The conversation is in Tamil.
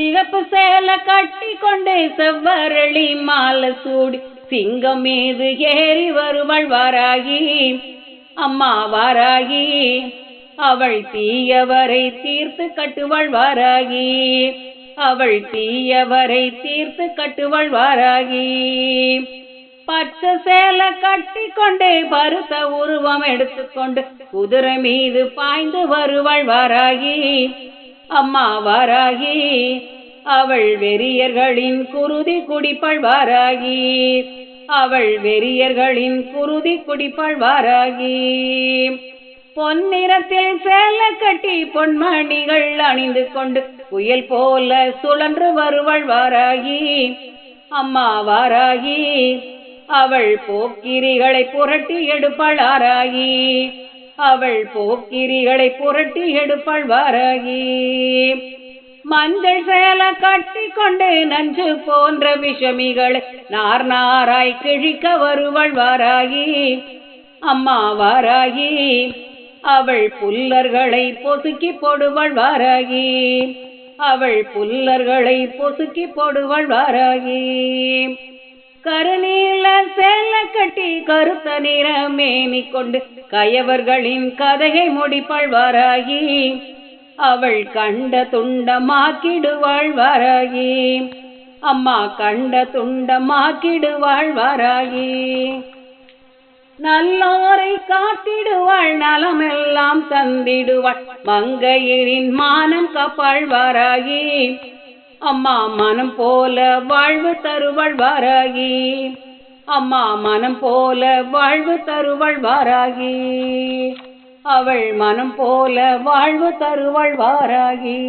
சிகப்பு சேலை கட்டி கொண்டு செவ்வரளி மாலை சூடி சிங்கம் மீது ஏறி வருவள் வாராகி. அம்மா வாராகி. அவள் தீயவரை தீர்த்து கட்டுவள் வாராகி. அவள் தீயவரை தீர்த்து கட்டுவள் வாராகி. பச்சை சேலை கட்டி கொண்டே பருத்த உருவம் எடுத்துக்கொண்டு குதிரை மீது பாய்ந்து வருவள் வாராகி. அம்மா வாராகி அவள் வெறியர்களின் குருதி குடிப்பள் வாராகி அவள் வெறியர்களின் குருதி குடிப்பள் வாராகி. பொன்னிறத்தில் சேல கட்டி பொன்மணிகள் அணிந்து கொண்டு புயல் போல சுழன்று வருவள் வாராகி. அம்மா வாராகி அவள் போக்கிரிகளை புரட்டி எடுப்பாள் ஆராகி. அவள் போக்கிரிகளை புரட்டி எடுப்பாள் வாராகி. மஞ்சள் சேல கட்டி கொண்டு நஞ்சு போன்ற விஷமிகளை நார் நாராய் கிழிக்க வருவள் வாராகி. அம்மா வாராகி அவள் புல்லர்களை பொசுக்கி போடுவள் வாராகி. அவள் புல்லர்களை பொசுக்கி போடுவள் வாராகி. கருநீல சேலை கட்டி கருத்த நிற மேனி கொண்டு கயவர்களின் கதையை முடிப்பாள் வாராகி அவள் கண்ட துண்டமாக்கிடுவாள் வாராகி அம்மா கண்ட துண்டமாக்கிடுவாள் வாராகி நல்லோரை காத்திடுவாள் நலமெல்லாம் தந்திடுவாள் மங்கையரின் மானம் காப்பாள் வாராகி அம்மா மனம் போல வாழ்வு தருவள் வாராகி. அம்மா மனம் போல வாழ்வு தருவள் வாராகி. அவள் மனம் போல வாழ்வு தருவள் வாராகி.